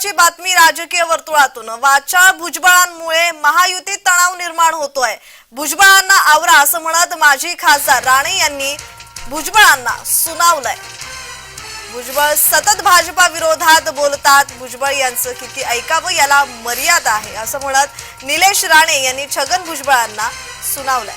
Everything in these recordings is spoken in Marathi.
महत्वाची बातमी राजकीय वर्तुळातून. वाचा भुजबळांमुळे महायुतीत तणाव निर्माण होतोय. भुजबळांना आवरा असं म्हणत माजी खासदार राणे यांनी भुजबळांना सुनावलंय. भुजबळ सतत भाजपा विरोधात बोलतात. भुजबळ यांचं किती ऐकावं याला मर्यादा आहे असं म्हणत निलेश राणे यांनी छगन भुजबळांना सुनावलंय.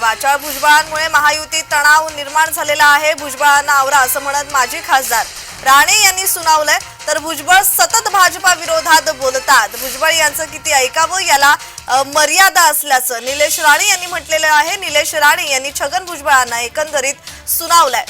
वाचाळ भुजबळांमुळे महायुतीत तणाव निर्माण झालेला आहे. भुजबळांना आवरा असं म्हणत माजी खासदार राणे यांनी सुनावलंय. तर भुजबळ सतत भाजपा विरोधात बोलतात. भुजबळ यांचं किती ऐकावं याला मर्यादा असल्याचं निलेश राणे यांनी म्हटलेलं आहे. निलेश राणे यांनी छगन भुजबळांना एकंदरीत सुनावलंय.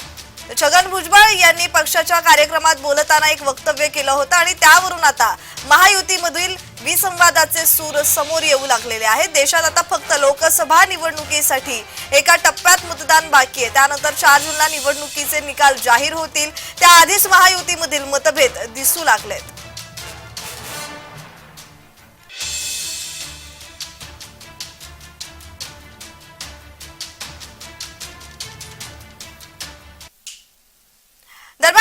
छगन भुजबळ यांनी पक्षाच्या कार्यक्रमात बोलताना एक वक्तव्य केलं होतं आणि त्यावरून आता महायुतीमधील विसंवादाचे सूर समोर येऊ लागलेले आहेत. देशात आता फक्त लोकसभा निवडणुकीसाठी एका टप्प्यात मतदान बाकी आहे. त्यानंतर चार जूनला निवडणुकीचे निकाल जाहीर होतील. त्याआधीच महायुतीमधील मतभेद दिसू लागलेत.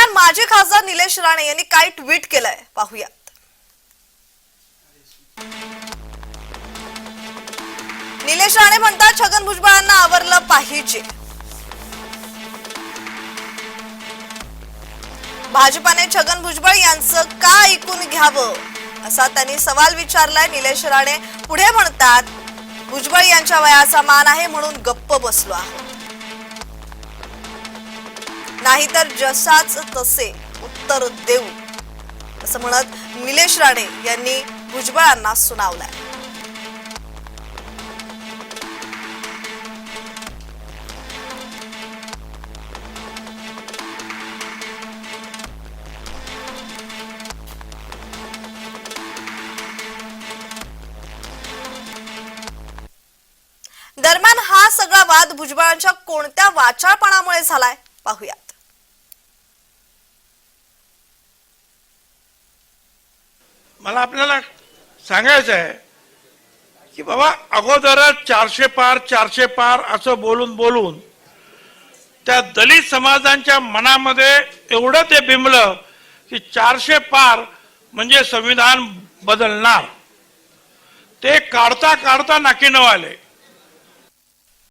दरम्यान माजी खासदार निलेश राणे यांनी काय ट्विट केलंय. पाहूयात. निलेश राणे म्हणतात छगन भुजबळांना आवरलं पाहिजे. भाजपाने छगन भुजबळ यांचं का ऐकून घ्यावं? असा त्यांनी सवाल विचारलाय. निलेश राणे पुढे म्हणतात भुजबळ यांच्या वयाचा मान आहे म्हणून गप्प बसलो आहोत. नाहीतर जसाच तसे उत्तर देऊ. असं म्हणत निलेश राणे यांनी भुजबळांना सुनावलंय. दरम्यान हा सगळा वाद भुजबळांच्या कोणत्या वाचाळपणामुळे झालाय? पाहूयात मला आपल्याला सांगायचं आहे की बाबा अगोदरच चारशे पार चारशे पार असं बोलून बोलून त्या दलित समाजांच्या मनामध्ये एवढं ते बिंबलं की चारशे पार म्हणजे संविधान बदलणार. ते काढता काढता नाकी न आले.